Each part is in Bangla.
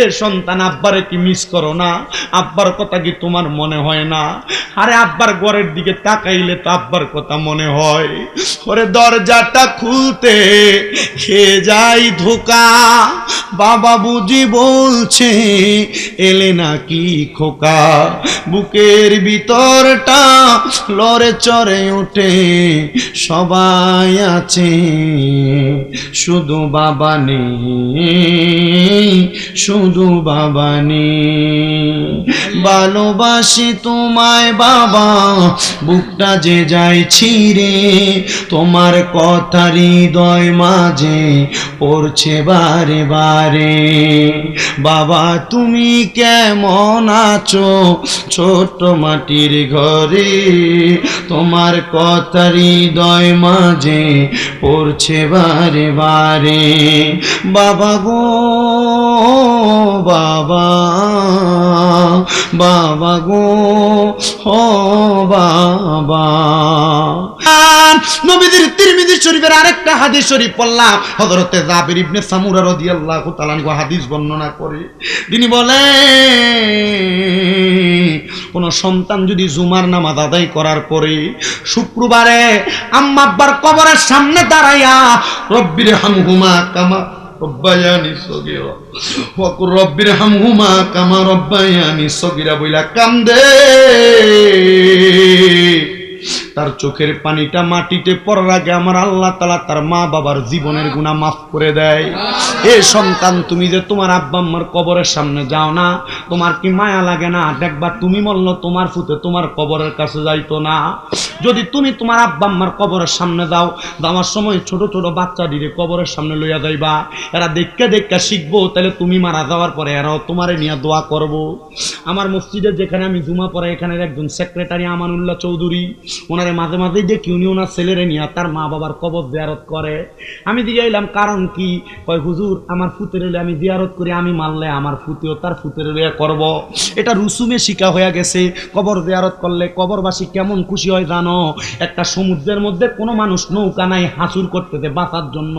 হে সন্তান আব্বারে কি মিস করো না? আব্বার কথা কি তোমার মনে হয় না? আরে আব্বার ঘরের দিকে তাকাইলে তো আব্বার কথা মনে হয়। ওরে দরজাটা খুলতে খেয়ে যাই ধোকা? বাবা বুঝি বলছে, এলে নাকি খোকা? বুকের ভিতরটা লড়ে চড়ে ওঠে, সবাই আছে, শুধু বাবা নেই, শুধু বাবা নেই ভালোবাসি তোমায় বাবা, বুকটা যে যায় ছিঁড়ে, তোমার কথা হৃদয় মাঝে পড়ছে বারে বারে। বাবা, তুমি কেমন আছো ছোট মাটির ঘরে? তোমার কথা হৃদয় মাঝে পড়ছে বারে বারে। বাবা গো বাবা বাবা গো, ও বাবা। নবীদের তিরমিজি শরীফের আরেকটা হাদিস শরীফ পড়লাম, হযরতে জাবির ইবনে সামুরা রাদিয়াল্লাহু তাআলা হাদিস বর্ণনা করে। তিনি বলে কোন সন্তান যদি জুমার নামাজ আদায় করার পরে শুক্রবারে আম্মা আব্বার কবরের সামনে দাঁড়াইয়া রব্বির হামহুমা কামা রব্বায়ানি সগিরা। রব্বায়ানি সগীরা বইলা কান্দে। তার চোখের পানিটা মাটিতে পড়ার আগে আমার আল্লাহ তালা তার মা বাবার জীবনের গুণা মাফ করে দেয়। এ সন্তান, তুমি যে তোমার আব্বা আম্মার কবরের সামনে যাও না, তোমার কি মায়া লাগে না? দেখবা তুমি মরল, তোমার ফুতে তোমার কবরের কাছে যাইতো না। যদি তুমি তোমার আব্বা আম্মার কবরের সামনে যাও, যাওয়ার সময় ছোট ছোট বাচ্চা দিলে কবরের সামনে লইয়া যাইবা। এরা দেখতে দেখতে শিখব, তাহলে তুমি মারা যাওয়ার পরে এরাও তোমারে নিয়ে দোয়া করব। আমার মসজিদের যেখানে আমি জুমা পড়ে এখানের একজন সেক্রেটারি আমানুল্লাহ চৌধুরী ওনারে মাঝে মাঝেই দেখি উনি ওনার ছেলেরে নিয়ে তার মা বাবার কবর জিয়ারত করে। আমি দিয়ে এলাম কারণ কি? কয়, হুজুর, আমার ফুতের এলে আমি জিয়ারত করি, আমি মারলে আমার ফুতেও তার ফুতের লিয়া করব। এটা রুসুমে শিকা হয়ে গেছে, কবর জিয়ারত করলে কবরবাসী কেমন খুশি হয় জানো? একটা সমুদ্রের মধ্যে কোনো মানুষ নৌকা নাই হাসুর করতেছে বাঁচার জন্য।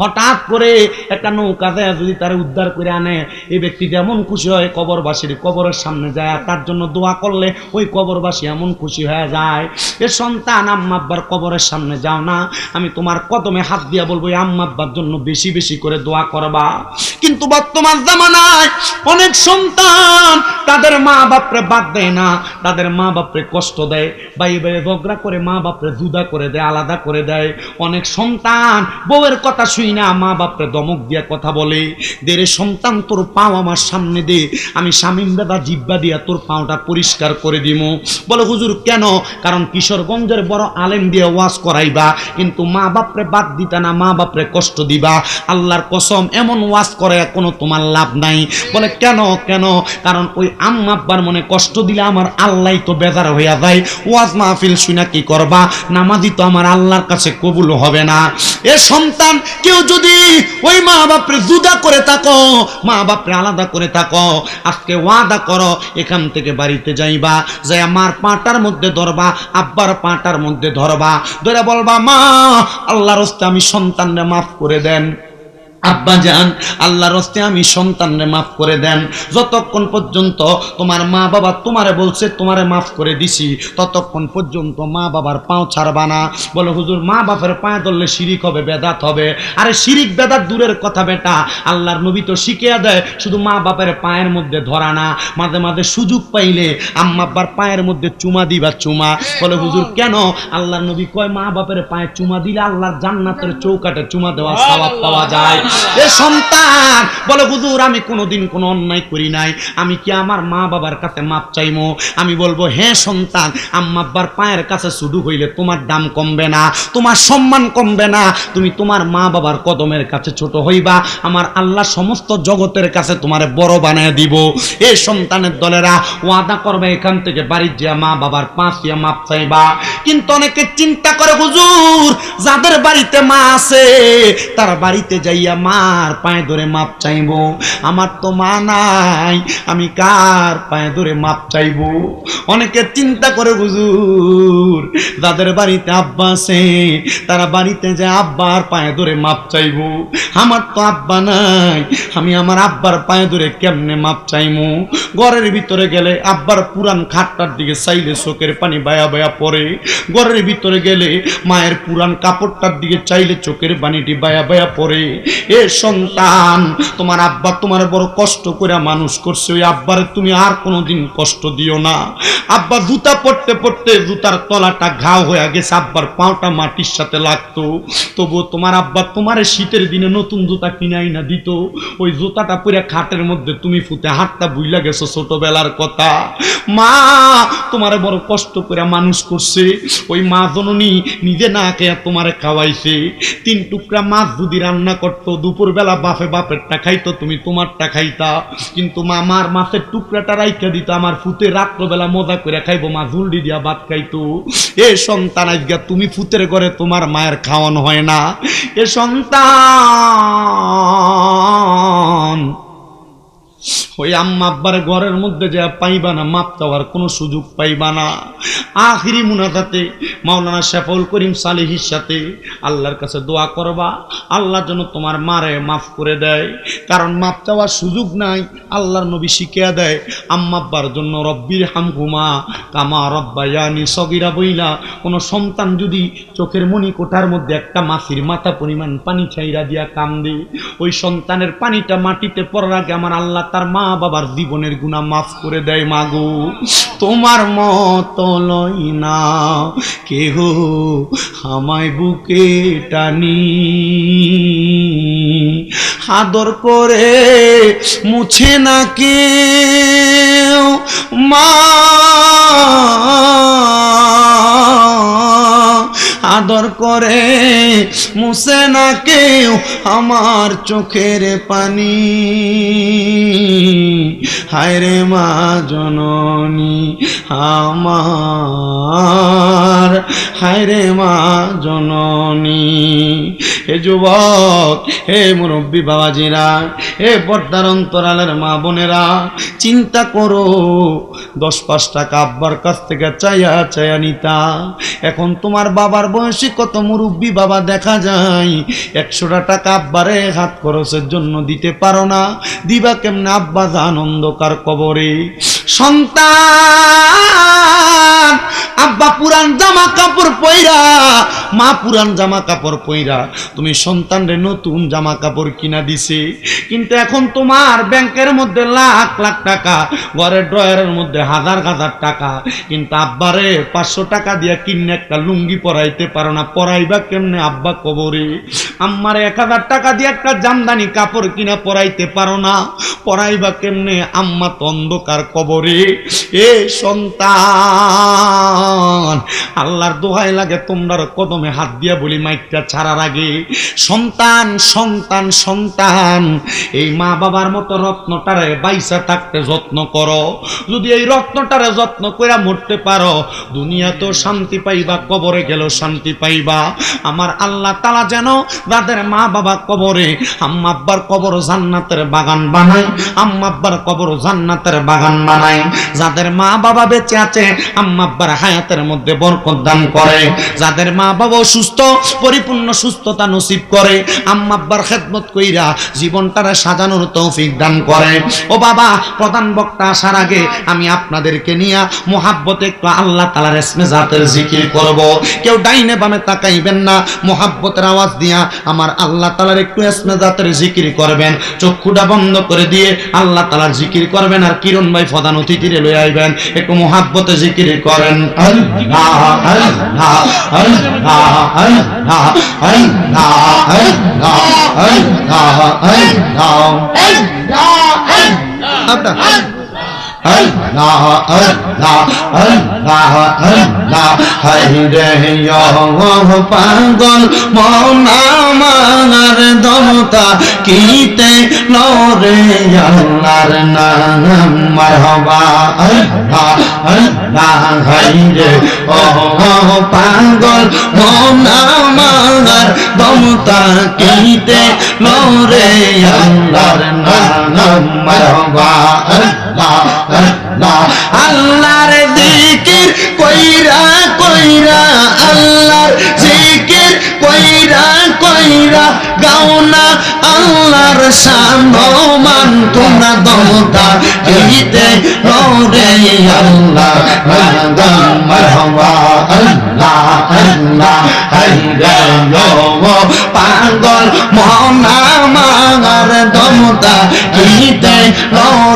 হঠাৎ করে একটা নৌকা দেয় যদি তারা উদ্ধার করে আনে, এই ব্যক্তি যেমন খুশি হয় কবরবাসীর কবরের সামনে যায় তার জন্য দোয়া করলে ওই কবরবাসী এমন খুশি হয়ে যায়। এ সন্তান, আম্মা আব্বার কবরের সামনে যাও না। আমি তোমার কদমে হাত দিয়া বলব এই আম্মা জন্য বেশি বেশি করে দোয়া করবা। কিন্তু বর্তমান জামানায় অনেক সন্তান তাদের মা বাপরে বাদ দেয় না, তাদের মা বাপরে কষ্ট দেয় বাই বাইরে ঝগড়া করে মা বাপরে জুদা করে দেয়, আলাদা করে দেয়। অনেক সন্তান বউয়ের কথা শুই না, মা বাপরে দমক দিয়া কথা বলে দেরে সন্তান, তোর পাও আমার সামনে দে, আমি স্বামীম দাদা জিব্বা দিয়া তোর পাওটা পরিষ্কার করে দিব বলে, হুজুর, কেন? কারণ কিশোরগঞ্জের বড় আলেম দিয়ে ওয়াজ করাইবা, কিন্তু মা বাপরে বাদ দিতা না, মা বাপরে কষ্ট দিবা। আল্লাহর কসম, এমন ওয়াজ করে কোনো তোমার লাভ নাই। বলে, কেন কেন? কারণ ওই আম্মা আব্বার মনে কষ্ট দিলে আমার আল্লাহ তো বেজার হইয়া যায়। ওয়াজ মাহফিল শুনা কি করবা? নামাজি তো আমার আল্লাহর কাছে কবুল হবে না। এ সন্তান, কেউ যদি ওই মা বাপরে জুদা করে থাকো, মা বাপরে আলাদা করে থাকো, আজকে ওয়াদা করো, এখান থেকে বাড়িতে যাইবা যাই আমার পাটার মধ্যে ধরবা, আব্বার পাটার মধ্যে ধরবা ধরে বলবা মা আল্লাহ রস্তে আমি সন্তানরে মাফ করে দেন। আব্বা যান, আল্লাহর হস্তে আমি সন্তানরে মাফ করে দেন। যতক্ষণ পর্যন্ত তোমার মা বাবা তোমারে বলছে, তোমারে মাফ করে দিছি, ততক্ষণ পর্যন্ত মা বাবার পাও ছাড়বা না। বলে, হুজুর, মা বাপের পায়ে ধরলে শিরিক হবে, বেদাত হবে। আরে শিরিক, বেদাত দূরের কথা বেটা। আল্লাহর নবী তো শিখিয়ে দেয়, শুধু মা বাপের পায়ের মধ্যে ধরা না। মাঝে মাঝে সুযোগ পাইলে আম্মা আব্বার পায়ের মধ্যে চুমা দিবা, চুমা। বলে, হুজুর, কেন? আল্লাহর নবী কয়, মা বাপের পায়ে চুমা দিলে আল্লাহর জান্নাতের চৌকাটে চুমা দেওয়া সওয়াব পাওয়া যায়। এ সন্তান। বলে, হুজুর, আমি কোনোদিন কোনো অন্যায় করি নাই। আমি কি আমার মা বাবার কাছে মাপ চাইমো? আমি বলব হ্যাঁ সন্তান, আম্মা আব্বার পায়ের কাছে শুধু হইলে তোমার দাম কমবে না, তোমার সম্মান কমবে না। তুমি তোমার মা বাবার কদমের কাছে ছোট হইবা, আমার আল্লাহ সমস্ত জগতের কাছে তোমারে বড় বানায় দিব। এ সন্তানের দলেরা ওয়াদা করবে, এখান থেকে বাড়ির যে মা বাবার পাঁচ ইয়া মাপ চাইবা। কিন্তু অনেকে চিন্তা করে, হুজুর, যাদের বাড়িতে মা আছে, তার বাড়িতে যাইয়া মার পায়ে ধরে মাপ চাইব? আমার তো মা নাই, আমি কার পায়ে ধরে মাপ চাইব? অনেকে চিন্তা করে বুঝুর যাদের বাড়িতে আব্বা আছে, তারা বাড়িতে যে আব্বার পায়ে ধরে মাপ চাইব? আমার তো আব্বা নাই, আমি আমার আব্বার পায়ে ধরে কেমনে মাপ চাইমু? ঘরের ভিতরে গেলে আব্বার পুরান খাটটার দিকে চাইলে চোখের পানি বায়া বায়া পড়ে। ঘরের ভিতরে গেলে মায়ের পুরান কাপড়টার দিকে চাইলে চোখের পানিটি বায়া বায়া পড়ে। এ সন্তান, তোমার আব্বা তোমার বড় কষ্ট করে মানুষ করছে, ওই আব্বারে তুমি আর কোনোদিন কষ্ট দিও না। আব্বা জুতা পড়তে পড়তে জুতার তলাটা ঘাও হয়ে গেছে, আব্বার পাওটা মাটির সাথে লাগতো। তবুও তোমার আব্বা তোমার শীতের দিনে নতুন জুতা কিনাই না দিত। ওই জুতাটা পরে খাটের মধ্যে তুমি ফুতে হাতটা বুইলা গেছো ছোটবেলার কথা। মা, তোমার বড় কষ্ট করে মানুষ করছে। ওই মা জননী নিজে না খেয়ে তোমারে খাওয়াইছে। তিন টুকরা মাছ যদি রান্না করতো দুপুরবেলা বাপে বাপেরটা খাইতো, তুমি তোমারটা খাইতা। কিন্তু মা আমার মাছের টুকরাটা রাইখা দিত, আমার ফুতে রাত্রবেলা মজা করে খাইবো, মা ঝুলডি দিয়া ভাত খাইতো। এ সন্তান আজকে তুমি ফুতের ঘরে তোমার মায়ের খাওয়ানো হয় না। এ সন্তান ওই আম্মা আব্বার ঘরের মধ্যে যা পাইবা না, মাপ চাওয়ার কোনো সুযোগ পাইবা না। আখিরি মুনাজাতে মাওলানা শেফাউল করিম সালিহির সাথে আল্লাহর কাছে দোয়া করবা। আল্লাহ যেন তোমার মারে মাফ করে দেয়। কারণ মাপ চাওয়ার সুযোগ নাই, আল্লাহর নবী শিখিয়া দেয়, আম্মা আব্বার জন্য রব্বির হামহুমা কামা রব্বা রব্বায়ানি সগিরা বইলা। কোনো সন্তান যদি চোখের মণি কোঠার মধ্যে একটা মাছির মাথা পরিমাণ পানি ছাইরা দিয়া কান্দে, ওই সন্তানের পানিটা মাটিতে পড়ার আগে আমার আল্লাহ তার মা বাবার জীবনের গুণা মাফ করে দেয় মাগো। তোমার মত লই না, কেহ আমায় বুকে টানি। আদর করে মুছে না কেউ মা। আদর করে মুছে না কেউ আমার চোখের পানি। হায়রে মা জননী আমার। হায়রে মা জননী। হে যুবক, হে মুরব্বী বাবাজিরা হে পর্দার অন্তরালের মা বোনেরা, চিন্তা করো, দশ পাঁচ টাকা আব্বার কাছ থেকে চাইয়া চাইয়া নিতা। এখন তোমার বাবার বয়সী কত মুরব্বী বাবা দেখা যায়। একশোটা টাকা আব্বারে হাত খরচের জন্য দিতে পারো না। দিবা কেমনে আব্বা জান অন্ধকার কবরে। সন্তান! আব্বা পুরান জামা কাপড় পইরা, মা পুরান জামা কাপড় পইরা, তুমি সন্তানরে নতুন জামা কাপড় কিনা দিছে। কিন্তু এখন তোমার ব্যাংকের মধ্যে লাখ লাখ টাকা, ঘরের ড্রয়ারের মধ্যে হাজার হাজার টাকা। কিন্তু আব্বারে পাঁচশো টাকা দিয়া কিনে একটা লুঙ্গি পরাইতে পারো না, পরাইবা কেমনে আব্বা কবরে? আম্মারে এক হাজার টাকা দিয়ে একটা জামদানি কাপড় কিনা পরাইতে পারো না, পরাইবা কেমনে আম্মা তো অন্ধকার কবরে? এ সন্তান! আল্লাহর দোহাই লাগে তোমরা কদমে হাত দিয়া বলি, মাইকটা ছাড়ার আগে। সন্তান সন্তান সন্তান, এই মা বাবার মতো রত্নটারে বাইসা থাকতে যত্ন করো। যদি এই রত্নটারে যত্ন করে মরতে পারো, দুনিয়া তো শান্তি পাইবা, কবরে গেল শান্তি পাইবা। আমার আল্লাহ তালা যেন যাদের মা বাবা কবরে, আম্মা আব্বার কবর জান্নাতের বাগান বানায়, আম্মা আব্বার কবর জান্নাতের বাগান বানায়। যাদের মা বাবা বেঁচে আছে, আম্মা আব্বার হায়াতের মধ্যে বরকত দান করে। যাদের মা বাবা সুস্থ পরিপূর্ণ সুস্থতা নসিব করে। আম্মা আব্বার খেদমত কইরা জীবনটারে সাজানোর তৌফিক দান করে। ও বাবা, প্রধান বক্তা আসার আগে আমি আপনাদেরকে নিয়ে মোহাব্বতে একটু আল্লাহ তালার এসমে জাতের জিকির করব। কেউ ডাইনে বামে তাকাইবেন না, মোহাব্বতের আওয়াজ দিয়া আমার আল্লাহ তালার একটু এসমে জাতের জিকির করবেন। চক্ষুটা বন্ধ করে দিয়ে আল্লাহ তালার জিকির করবেন আর কিরণ ভাই প্রধান অতিথিরে লই আইবেন। একটু মোহাব্বতে জিকির করেন। আপনার আল্লাহ আল্লাহ আল্লাহ আল্লাহ হায় রে ইয়ো পাগল মন আমার দমতা কিতে লরে আল্লাহর নাম মারহাবা আল্লাহ আল্লাহ হায় রে ও পাগল মন আমার দমতা কিতে লরে আল্লাহর নাম মারহাবা আল্লাহ আল্লাহ আল্লাহর জিকির কইরা কইরা আল্লাহর কইরা কইরা গাওনা আল্লাহর শানমান তোমরা দমতা গীতে রে আল্লাহ গান মারহাবা, আল্লাহ আল্লাহ হাইরা ও পাগল মনা মাগার দমতা গীতে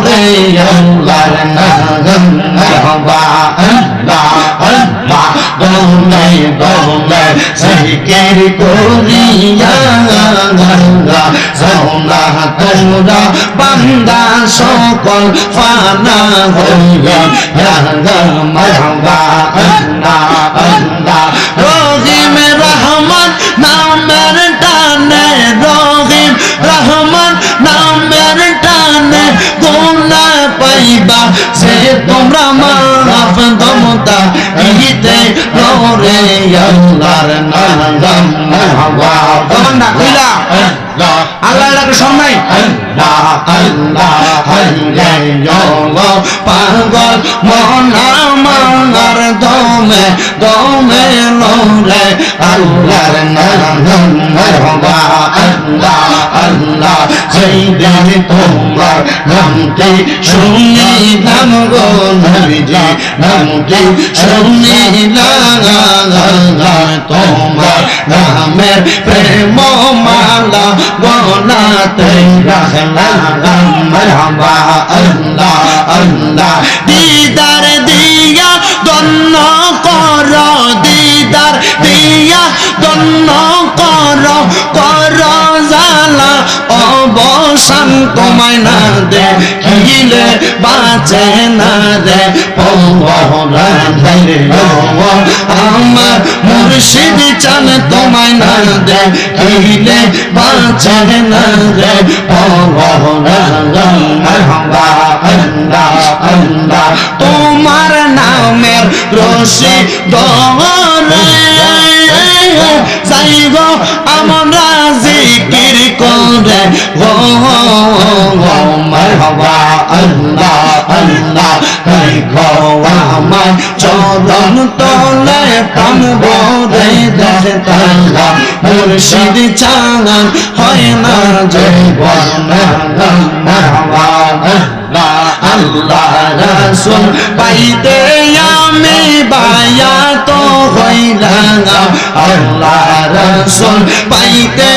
রে আল্লাহর নাম। মারহাবা আল্লাহ আল্লাহ দৌলে দৌলে জিকির করিয়া সৌলা তোরা বান্দা সকল ফানা হইয়া মারহাবা আল্লাহ আল্লাহ রহিম রহমান নামের টানে, রহিম রহমান নামের টানে গুনা পাইবা সে তোমরা দমতা ইতে রে আল্লাহর নাম মারহাবা তমন্না কইলা আল্লাহ এলাকা সম্মাই আল্লাহ আল্লাহ আল্লাহ পাগল মনা মাঙ্গার দমে দমে লোরে আল্লাহর নাম দিন তোমার নামটি শুনি নাম গো নবীজি নামটি শুনি তোমার নামের প্রেম মালা গলাতে রাখলাম। মারহাবা আল্লাহ আল্লাহ, দিদার দিয়া দন্ন কর, দিদার দিয়া দন্ন কর অবসান তোমায় না দে কিলে বাঁচে না রে আমার মুর্শিদ চান তোমায় না দে কিলে বাঁচে না রে তোমার নামের রশি দরে যাই গো আমরা জিকির করে। গো মারহাবা আল্লাহ আল্লাহ। তাই গো, আমার চরণ তলে প্রাণ ভরে দেখে তাল্লা। মুর্শিদ চান হয় না যে মারহাবা আল্লাহ আল্লাহ পাইতে আমি বায়া তো হইলাম আল্লাহ রাসূল, পাইতে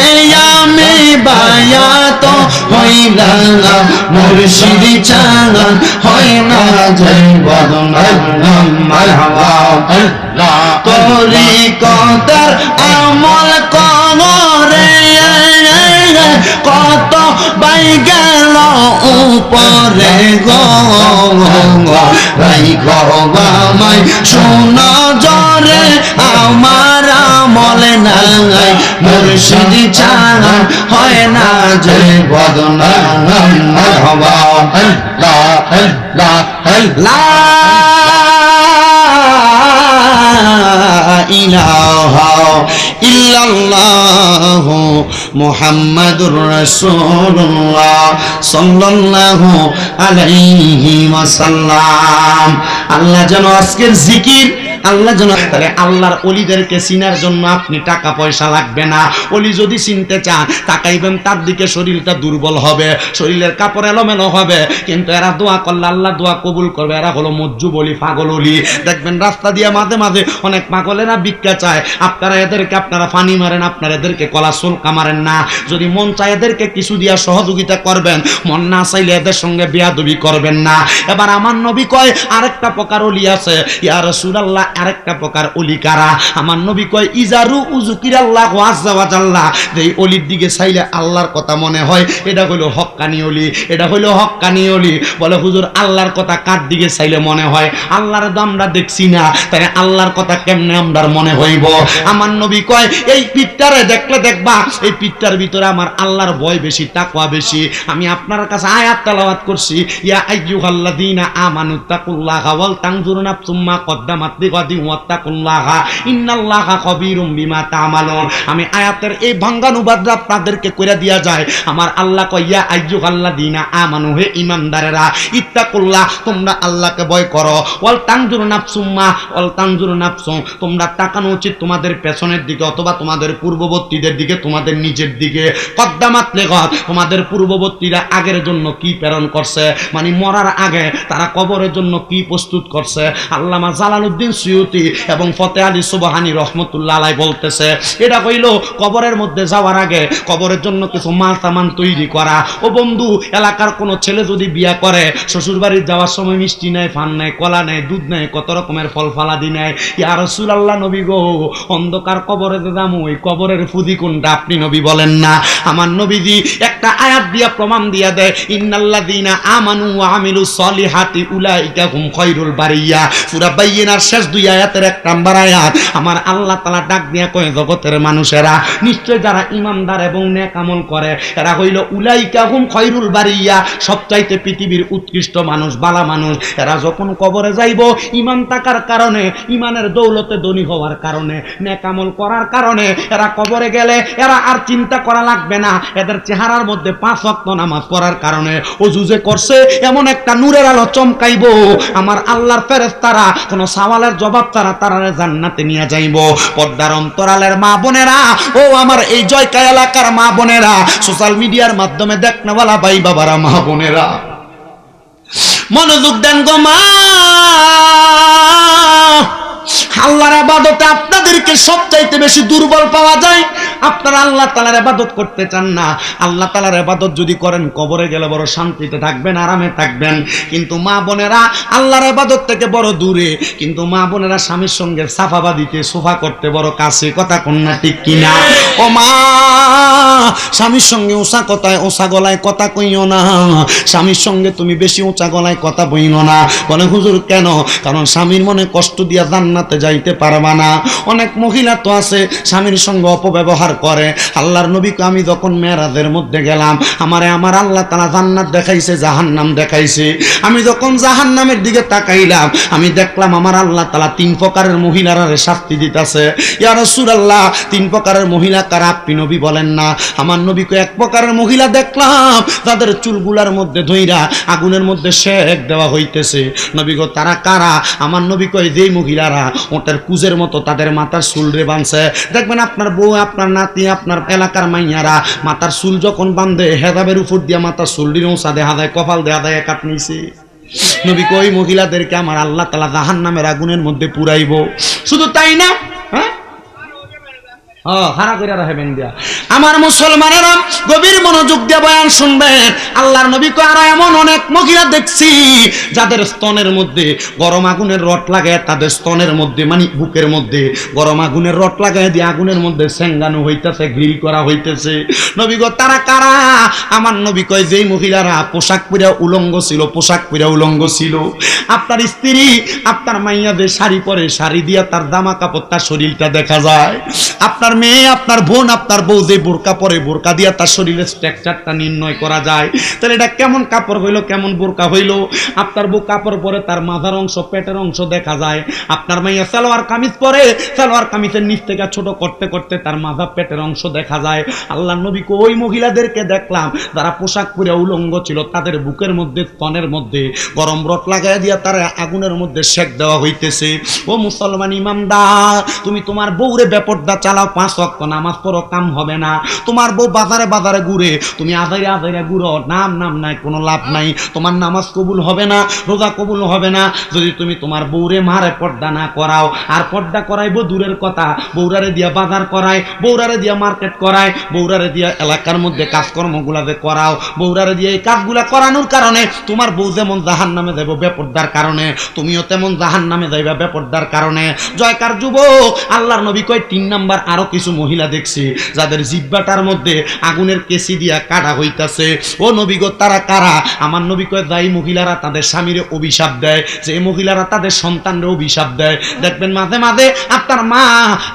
আমি বায়া তো হইলাম। মুর্শিদ চান হয় না তোরি কদর আমল কত বাই গেল উপরে গাই রাই সোনা জরে আমার আমল নাই মুর্শিদ চান হয় না যে বদনাম হবা আল্লাহ আল্লাহ আল্লাহ ইলাহা ইল্লাল্লাহ মুহাম্মাদুর রাসূলুল্লাহ সাল্লাল্লাহু আলাইহি ওয়াসাল্লাম। আল্লাহ যেন আজকের জিকির আল্লাহ যেন তাহলে আল্লাহর অলিদেরকে চিনার জন্য আপনি টাকা পয়সা লাগবে না। অলি যদি চিনতে চান, তাকাইবেন, তার দিকে শরীরটা দুর্বল হবে, শরীরের কাপড় এলোমেলো হবে। কিন্তু এরা দোয়া করলে আল্লাহ দোয়া কবুল করবে। এরা হলো মজ্জু বলি পাগল অলি। দেখবেন রাস্তা দিয়ে মাঝে মাঝে অনেক পাগলেরা ভিক্ষা চায়। আপনারা এদেরকে, আপনারা ফানি মারেন, আপনারা এদেরকে কলা সুলকা মারেন না। যদি মন চায় এদেরকে কিছু দিয়া সহযোগিতা করবেন, মন না চাইলে এদের সঙ্গে বেয়াদবি করবেন না। এবার আমার নবী কয়, আরেকটা প্রকার অলি আছে, ইয়া রাসূলুল্লাহ আরেকটা প্রকার অলি আমার নবী কয়, ইজারু উজুকির আল্লাহ আল্লাহ যে এই অলির দিকে চাইলে আল্লাহর কথা মনে হয়। এটা হইল হক্কানি অলি, এটা হইল হক্কানি অলি। বলে, হুজুর, আল্লাহর কথা কার দিকে চাইলে মনে হয়? আল্লাহর তো আমরা দেখছি না তাই আল্লাহর কথা কেমনে আমরার মনে হইব? আমার নবী কয়, এই পিঠটারে দেখলে দেখবা, এই পিঠটার ভিতরে আমার আল্লাহর ভয় বেশি, তাকওয়া বেশি। আমি আপনার কাছে আয়াত তেলাওয়াত করছি, ইয়া আইয়ুহাল্লাযীনা আমানু তাকুল্লাহা ওয়াল তানজুরু নাফসুম মা কদ্দামাত আমি আয়াতের এই দিয়া যায়। আমার আল্লাহ ইয়া আইয়ুহাল্লাযীনা আমানু, হে ঈমানদারেরা, ইত্তাকুল্লাহ, তোমরা আল্লাহকে ভয় করো। তোমরা তাকানো উচিত তোমাদের পেছনের দিকে অথবা তোমাদের পূর্ববর্তীদের দিকে, তোমাদের নিচের দিকে। কদ্দামাত লেগত তোমাদের পূর্ববর্তীরা আগের জন্য কি প্রেরণ করছে? মানে মরার আগে তারা কবরের জন্য কি প্রস্তুত করছে? আল্লামা জালালউদ্দিন সুয়ুতি এবং ফতে আলী সুবহানি রহমতুল্লাহ বলতেছে। এটা হইল কবরের মধ্যে যাওয়ার আগে কবরের জন্য কিছু মাল সামান তৈরি করা। ও বন্ধু, এলাকার কোনো ছেলে যদি বিয়া করে শ্বশুর বাড়ির যাওয়ার সময় মিষ্টি নেয়, ফান নেয়, কলা নেয়, দুধ নেয়, কত রকমের ফল ফালাদি নেয়। ইয়া রসুল আল্লাহ নবী গো, অন্ধকার কবরে দাম ওই কবরের ফুদি কোনটা আপনি নবী বলেন না। আমার নবীজি একটা আয়াত দিয়া প্রমাণ দিয়া দেয়, ইন্নাল্লাযীনা আমানু ওয়া আমিলু সলিহাতি উলাইকা হুম খায়রুল বারিয়া। সূরা বাইয়িনার শেষ দুই আয়াতের এক নাম্বার আয়াত, আমার আল্লাহ তাআলা ডাক দিয়া কয়, জগতের মানুষেরা, নিশ্চয় যারা ইমানদার এবং নেক আমল করে, এরা হইল উলাইকা হুম খায়রুল বারিয়া, সবচাইতে পৃথিবীর উৎকৃষ্ট মানুষ, বালা মানুষ। এরা যখন কবরে যাইব ইমান থাকার কারণে ইমানের দৌলতে ধনী হওয়ার কারণে, নেক আমল করার কারণে, এরা কবরে গেলে এরা আর চিন্তা করা লাগবে না। এদের চেহারার মধ্যে পাঁচ ওয়াক্ত নামাজ পড়ার কারণে, অজু যে করছে, এমন একটা নূরের আলো চমকাইব। আমার আল্লাহর ফেরেস্তারা কোনো সওয়ালের জবাব তারা তারা জান্নাতে নিয়ে যাইব। পর্দার অন্তরালের মা বোনেরা, ও আমার এই জয়কা এলাকার মা বোনেরা সোশ্যাল মিডিয়ার মাধ্যমে দেখনেওয়ালা ভাই বাবারা, মা বোনেরা। মনোযোগ দেন গো মা। আল্লাহর আবাদতে আপনাদেরকে সবচাইতে বেশি দুর্বল পাওয়া যায়। আপনারা আল্লাহ তালার আবাদত করতে চান না। আল্লাহ তালার আবাদত যদি করেন, কবরে গেলে বড় শান্তিতে থাকবেন, আরামে থাকবেন। কিন্তু মা বোনেরা আল্লাহর আবাদত থেকে বড় দূরে। কিন্তু মা বোনেরা স্বামীর সঙ্গে সাফাবাদিতে, সোফা করতে বড় কাছে। কথা কন্যা ঠিক কিনা? ও মা, স্বামীর সঙ্গে ওষা কথায় ওষা গলায় কথা কইও না। স্বামীর সঙ্গে তুমি বেশি উঁচা গলায় কথা বইও না। বলে, হুজুর, কেন? কারণ স্বামীর মনে কষ্ট দিয়া জান্নাতে যাইতে পারবা না। অনেক মহিলা তো আছে, স্বামীর সঙ্গে অপব্যবহার করে। আল্লাহর নবীকে আমি যখন মেয়েরাদের মধ্যে গেলাম, আমারে আমার আল্লাহ তালা জান্নাত দেখাইছে, জাহান্নাম দেখাইছে। আমি যখন জাহান্নামের দিকে তাকাইলাম, আমি দেখলাম আমার আল্লাহ তালা তিন প্রকারের মহিলারা শাস্তি দিতেছে। ইয়া রাসূলুল্লাহ, তিন প্রকারের মহিলা কারা? আপনি নবী বলেন না। আমার নবীকে এক প্রকারের মহিলা দেখলাম তাদের চুলগুলার মধ্যে ধইরা আগুনের মধ্যে শেক দেওয়া হইতেছে। নবী গো, তারা কারা? আমার নবী কয়, যেই মহিলারা ওটার কুজের মতো তাদের মাথার চুল রে বাঁধছে দেখবেন আপনার বউ, আপনার নাতি, আপনার এলাকার মাইয়ারা মাথার চুল যখন বাঁধে হেদাবের উপর দিয়া মাথার চুল দিয়ে ওষা দেখা দেয়, কপাল দেহা দেয়, কাট নিছে। নবী কই মহিলাদেরকে আমার আল্লাহ তালা জাহান নামের আগুনের মধ্যে পুরাইব। শুধু তাই না? হ্যাঁ? আমার মুসলমানেরা গভীর মনোযোগ দিয়ে বয়ান শুনবেন। আল্লাহর নবী কো আর এমন অনেক মহিলা দেখছি, যাদের স্তনের মধ্যে গরম আগুনের রড লাগায় তাদের স্তনের মধ্যে মানে বুকের মধ্যে গরম আগুনের রড লাগায় দিয়ে আগুনের মধ্যে সেঙ্গানো হইতেছে, গ্রিল করা হইতেছে। নবী গো, তারা কারা? আমার নবী কয়, যেই মহিলারা পোশাক পরিয়া উলঙ্গ ছিল, পোশাক পরিয়া উলঙ্গ ছিল। আপনার স্ত্রী, আপনার মাইয়াদের শাড়ি পরে, শাড়ি দিয়া তার জামা কাপড় তার শরীরটা দেখা যায়। আপনার মেয়ে, আপনার বোন, আপনার বউ যে বোরকা পরে বোরকা দিয়া তার শরীরের স্ট্রাকচারটা নির্ণয় করা যায়। তাহলে এটা কেমন কাপড় হইল, কেমন বোরকা হইল? আপনার বউ কাপড় পরে তার মাথার অংশ, পেটের অংশ দেখা যায়। আপনার মাইয়া সালোয়ার কামিজ পরে সালোয়ার কামিজের নিচ থেকে ছোট করতে করতে তার মাথা, পেটের অংশ দেখা যায়। আল্লাহ নবীকে ওই মহিলাদেরকে দেখলাম, যারা পোশাক পরে উলঙ্গ ছিল, তাদের বুকের মধ্যে, স্তনের মধ্যে গরম রট লাগাই দিয়া তারা আগুনের মধ্যে শেক দেওয়া হইতেছে। ও মুসলমান ইমামদার তুমি তোমার বউরে ব্যাপারটা চালাও, পাঁচ অক্ত নামাজ পড়ো, কাম হবে না। না। তোমার বউ বাজারে বাজারে ঘুরে, তুমি আদারে আদারে ঘুরো, নাম নাম নাই, কোনো লাভ নাই। তোমার নামাজ কবুল হবে না, রোজা কবুল হবে না। যদি তুমি তোমার বউরে মারে পর্দা না করাও, আর পর্দা করাইবো দূরের কথা বৌরারে দিয়া বাজার করায় বৌরারে দিয়া মার্কেট করায় বৌরারে দিয়া এলাকার মধ্যে কাজকর্মগুলা যে করাও বৌরারে দিয়ে এই কাজগুলা করানোর কারণে তোমার বউ যেমন জাহান নামে যাইব বেপর্দার কারণে, তুমিও তেমন জাহান নামে যাইবা বেপর্দার কারণে। জয়কার যুবক, আল্লাহর নবী কয়, তিন নাম্বার আরও কিছু মহিলা দেখছি, যাদের জিব্বাটার মধ্যে আগুনের কেসি দিয়া কাটা হইতাছে। ও নবী গো, তারা কারা? আমার নবী কয় যাই মহিলারা তাদের স্বামীরে অভিশাপ দেয়। যে মহিলারা তাদের সন্তানরে অভিশাপ দেয়। দেখবেন মাঝে মাঝে আপনার মা,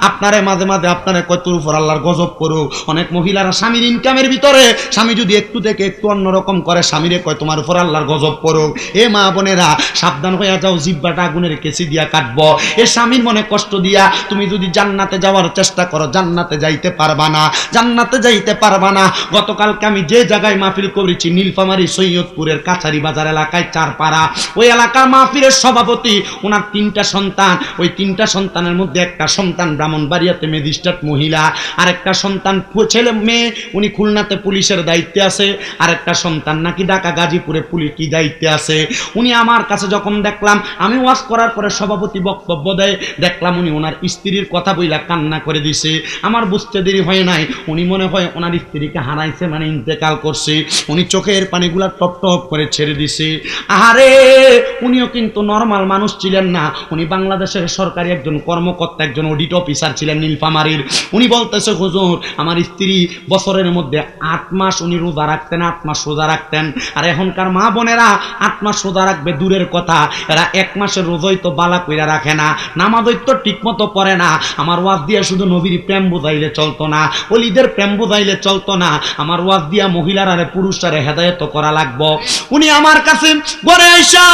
আপনারে মাঝে মাঝে আপনারে কয়, তোর উপর আল্লাহর গজব করুক। অনেক মহিলারা স্বামীর ইনকামের ভিতরে, স্বামী যদি একটু থেকে একটু অন্যরকম করে, স্বামীরে কয়, তোমার উপর আল্লাহর গজব করুক। এ মা বোনেরা, সাবধান হইয়া যাও, জিব্বাটা আগুনের কেসি দিয়া কাটব। এ স্বামীর মনে কষ্ট দিয়া তুমি যদি জান্নাতে যাওয়ার চেষ্টা করো, জান্নাতে যাইতে পারবা না। জান্নাতে যাইতে পারবা না। গতকালকে আমি যে জায়গায় মাহফিল করেছি, নীলফামারী সৈয়দপুরের কাছারি বাজার এলাকায় চারপাড়া। ওই এলাকার মাহফিলের সভাপতি, ওনার তিনটা সন্তান। ওই তিনটা সন্তানের মধ্যে একটা সন্তান ব্রাহ্মণবাড়িয়াতে ম্যাজিস্ট্রেট মহিলা আর একটা সন্তান ছেলে মেয়ে, উনি খুলনাতে পুলিশের দায়িত্বে আছে আর একটা সন্তান নাকি ঢাকা গাজীপুরে পুলিশ কি দায়িত্বে আছে। উনি আমার কাছে যখন দেখলাম, আমি ওয়াজ করার পরে সভাপতি বক্তব্য দেয়, দেখলাম উনি ওনার স্ত্রীর কথা বইলা কান্না করে দিছে। আমার বুঝতে দেরি হয় নাই। উনি মনে হয় ওনার স্ত্রীকে হারাইছে মানে ইন্তেকাল করছে। উনি চোখের পানিগুলা টপ টপ করে ছেড়ে দিছে। আরে উনিও কিন্তু নর্মাল মানুষ ছিলেন না। উনি বাংলাদেশের সরকারি একজন কর্মকর্তা, একজন অডিট অফিসার ছিলেন নীলফামারীর। উনি বলতেছে, হুজুর, আমার স্ত্রী বছরের মধ্যে আট মাস উনি রোজা রাখতেন, আট মাস রোজা রাখতেন। আর এখনকার মা বোনেরা আট মাস রোজা রাখবে, দূরের কথা। এরা এক মাসের রোজই তো বালা কইরা রাখে না। নামাজই তো ঠিক মতো পড়ে না। আমার ওয়াজ দিয়ে শুধু নবীর প্রেম বোঝাইলে চলতো না। অলিদের প্রেম বুঝাইলে চলতো না। আমার ওয়াজ দিয়া মহিলারারে পুরুষারে হেদায়ত করা লাগবো। উনি আমার কাছে ঘরে আইসা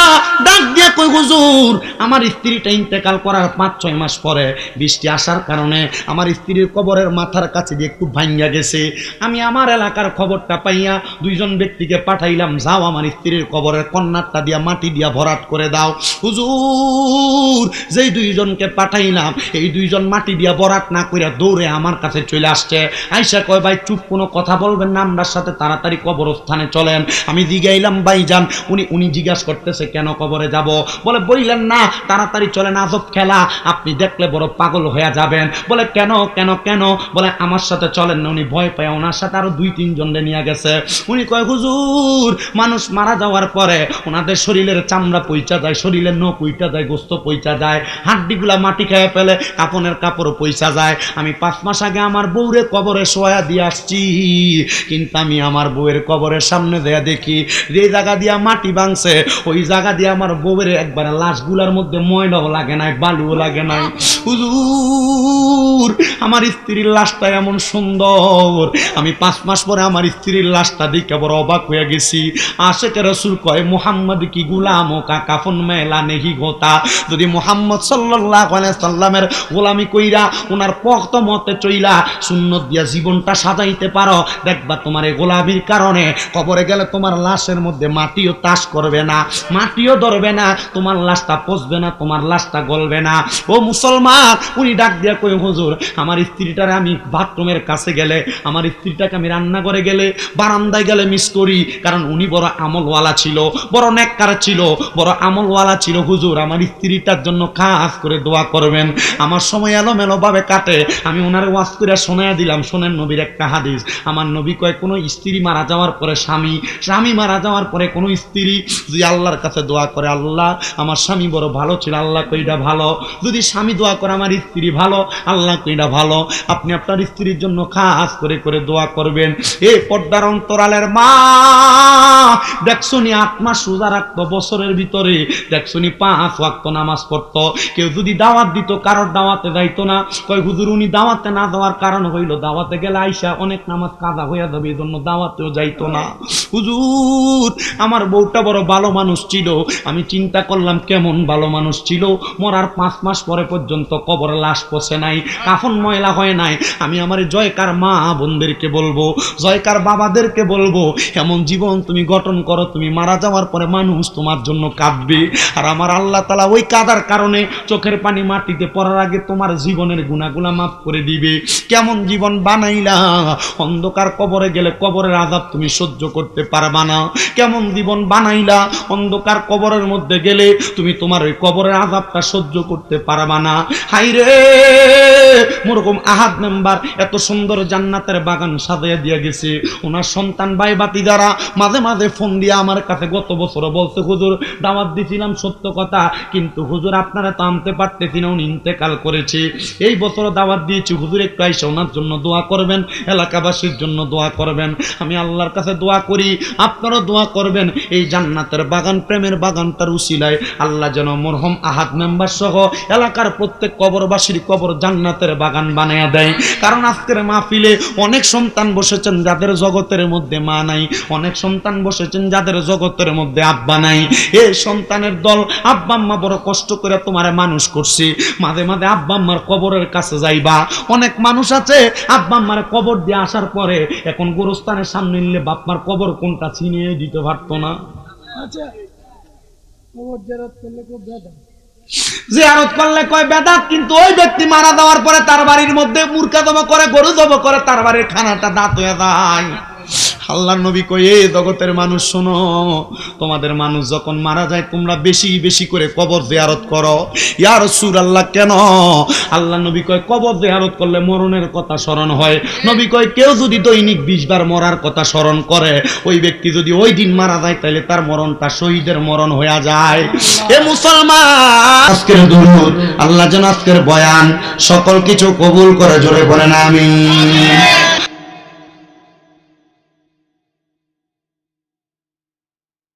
ডাক দিয়ে কই হুজুর? আমার স্ত্রীটা ইন্তেকাল করার পাঁচ, ছয় মাস পরে বৃষ্টি আসার কারণে আমার স্ত্রীর কবরের মাথার কাছে দিয়ে একটু ভাঙ্গা গেছে। আমি আমার এলাকার খবরটা পাইয়া দুইজন ব্যক্তিকে পাঠাইলাম, যাও আমার স্ত্রীর কবরের কন্যাটা দিয়া, মাটি দিয়া ভরাট করে দাও। হুজুর, যেই দুইজনকে পাঠাইলাম, এই দুইজন মাটি দিয়া ভরাট না কইরা দৌড়ে আমার কাছে চলে আসছে। আইসা কয়, ভাই, চুপ, কোনো কথা বলবেন না, আমরার সাথে তাড়াতাড়ি কবরস্থানে চলেন। আমি জিগাইলাম ভাই যান উনি উনি জিজ্ঞাসা করতেছে, কেন কবরে যাব? বলে বললেন না, তাড়াতাড়ি চলেন, আজব খেলা, আপনি দেখলে বড় পাগল হয়ে যাবেন। বলে, কেন কেন কেন? বলে, আমার সাথে চলেন না। উনি ভয় পায়, ওনার সাথে আরও দুই, তিনজন নিয়ে গেছে। উনি কয়, হুজুর, মানুষ মারা যাওয়ার পরে ওনাদের শরীরের চামড়া পইচা যায়, শরীরের নখ উইটা যায়, গোস্ত পইচা যায়, হাড্ডিগুলা মাটি খেয়ে ফেলে, কাপনের কাপড় পয়সা যায়। আমি পাঁচ মাস আগে আমার বউরে কবরে শোয়া দিয়ে আসছি। কিন্তু আমি আমার বউয়ের কবরের সামনে দেয়া দেখি, যে জায়গা দিয়া মাটি ভাঙছে, ওই জায়গা দিয়ে আমার বউয়ের একবারে লাশগুলার মধ্যে ময়লাও লাগে নাই, বালুও লাগে নাই। হুজুর, আমার স্ত্রীর লাশটা এমন সুন্দর। আমি পাঁচ মাস পরে আমার স্ত্রীর লাশটা দেখে বড় অবাক হয়ে গেছি। আশেকে রসুল কয়, মোহাম্মদ কি গুলাম ও কাকাফন মেলা নেহি গোতা? যদি মোহাম্মদ সাল্লাহ সাল্লামের গোলামি কইরা ওনার পক্ত মতে চইলা সুন্নত দিয়া জীবনটা সাজাইতে পারো। দেখবা তোমার এই গোলামির কারণে কবরে গেলে তোমার লাশের মধ্যে মাটিও তাস করবে না, মাটিও ধরবে না, তোমার লাশটা পচবে না, তোমার লাশটা গলবে না। ও মুসলমান, উনি ডাক দিয়া কই হুজুর, আমার স্ত্রীটারে আমি বাথরুমের কাছে গেলে, আমার স্ত্রীটাকে আমি রান্না করে গেলে, বারান্দায় গেলে মিস করি। কারণ উনি বড় আমলওয়ালা ছিল, বড় নেককার ছিল, বড় আমলওয়ালা ছিল। হুজুর, আমার স্ত্রীটার জন্য খাস করে দোয়া করবেন। আমার সময় এলোমেলো ভাবে কাটে। আমি ওনার ওয়াজ করে শোনায় দিলাম শোনেন নবীর একটা হাদিস। আমার নবী কয়, কোনো স্ত্রী মারা যাওয়ার পরে স্বামী স্বামী মারা যাওয়ার পরে কোনো স্ত্রী যদি আল্লাহর কাছে দোয়া করে, আল্লাহ, আমার স্বামী বড় ভালো ছিল, আল্লাহ কইটা ভালো। যদি স্বামী দোয়া করে, আমার স্ত্রী ভালো, আল্লাহ কইটা ভালো। আপনি আপনার স্ত্রীর জন্য খাস করে করে দোয়া করবেন। এ পর্দার অন্তরালের মা দেখছনি আত্মা সোজা রাখতো বছরের ভিতরে। দেখছনি পাঁচ ওয়াক্ত নামাজ পড়তো। কেউ যদি দাওয়াত দিত, কারোর দাওয়াতে যাইতো না। কয়, হুজুর, উনি দাওয়াতে না দেওয়ার কারণ হইল, দাওয়াতে গেলে আইসা অনেক নামাজ কাজা হইয়া যাবে এই জন্য দাওয়াতেও যাইতো না। হুজুর, আমার বউটা বড় ভালো মানুষ ছিল। আমি চিন্তা করলাম কেমন ভালো মানুষ ছিল। মরার পাঁচ মাস পরে পর্যন্ত কবর লাশ পচে নাই, কাফন ময়লা হয় নাই। আমি আমার জয়কার মা বোনদেরকে বলব, জয়কার বাবাদেরকে বলব, এমন জীবন তুমি গঠন করো, তুমি মারা যাওয়ার পরে মানুষ তোমার জন্য কাঁদবে। আর আমার আল্লাহ তালা ওই কাদার কারণে চোখের পানি মাটিতে পড়ার আগে তোমার জীবনের গুণাগুলা মাফ করে দিবে। কেমন জীবন বানাইলা। অন্ধকার কবরে গেলে কবরের আজাব তুমি সহ্য করতে পারবা না। কেমন জীবন বানাইলা? অন্ধকার কবরের মধ্যে গেলে তুমি তোমার ওই কবরের আজাবটা সহ্য করতে পারবা না। হাই রে মোরকম আহাদ মেম্বার এত সুন্দর জান্নাতের বাগান সাজাইয়া দিয়ে গেছে। ওনার সন্তান ভাই বাতি দ্বারা মাঝে মাঝে ফোন দিয়ে আমার কাছে গত বছর বলছে, হুজুর, দাওয়াত দিছিলাম সত্য কথা, কিন্তু হুজুর আপনারা তো আনতে পারতেছি না, উনি ইন্তেকাল করেছে। এই বছর দাওয়াত দিয়েছি, হুজুর একটু আইসা ওনার জন্য দোয়া করবেন, এলাকাবাসীর জন্য দোয়া করবেন। আমি আল্লাহর কাছে দোয়া করি, আপনারাও দোয়া করবেন। এই জান্নাতের বাগান, প্রেমের বাগানটার উসিলায় আল্লাহ যেন মরহম আহাদ মেম্বার সহ এলাকার প্রত্যেক কবরবাসীর কবর জান্নাতের বাগান বানায়া দেয়। কারণ আজকের মাহফিলে অনেক সন্তান বসেছেন যাদের জগতের মধ্যে মা নাই। অনেক সন্তান বসেছেন যাদের জগতের মধ্যে আব্বা নাই। এই সন্তানের দল আব্বা আম্মা বড় কষ্ট করে তোমার মানুষ করছি। মাঝে মাঝে আব্বা আম্মার কবরের কাছে যাইবা। অনেক মানুষ আছে আব্বা আম্মার কবর দিয়ে আসার পরে এখন গোরস্থানের সামনে নিলে বাপমার কবর কোনটা চিনিয়ে দিতে পারতো না? আচ্ছা কবর জেরত করলে খুব বেদা জিয়ারত করলে কয় বেদাত কিন্তু ওই ব্যক্তি মারা যাওয়ার পরে তার বাড়ির মধ্যে মূর্খা জমা করে গরু জমা করে তার বাড়ির খানাটা দাঁত হয়ে যায়। আল্লাহ নবী এ জগতের মানুষ, শোনো, তোমাদের মানুষ যখন মারা যায়, তোমরা বেশি বেশি করে কবর জিয়ারত করো। ইয়ার সুর আল্লাহ কেন? আল্লাহ নবী কয়, কবর জিয়ারত করলে মরণের কথা স্মরণ হয়। নবী কয়, কেউ যদি দৈনিক বিশ বার মরার কথা স্মরণ করে, ওই ব্যক্তি যদি ওই দিন মারা যায় তাহলে তার মরণটা শহীদের মরণ হয়ে যায়। এ মুসলমান! আজকের দুরুদ, আল্লাহ যেন আজকের বয়ান সকল কিছু কবুল করে, জোরে বলেন আমি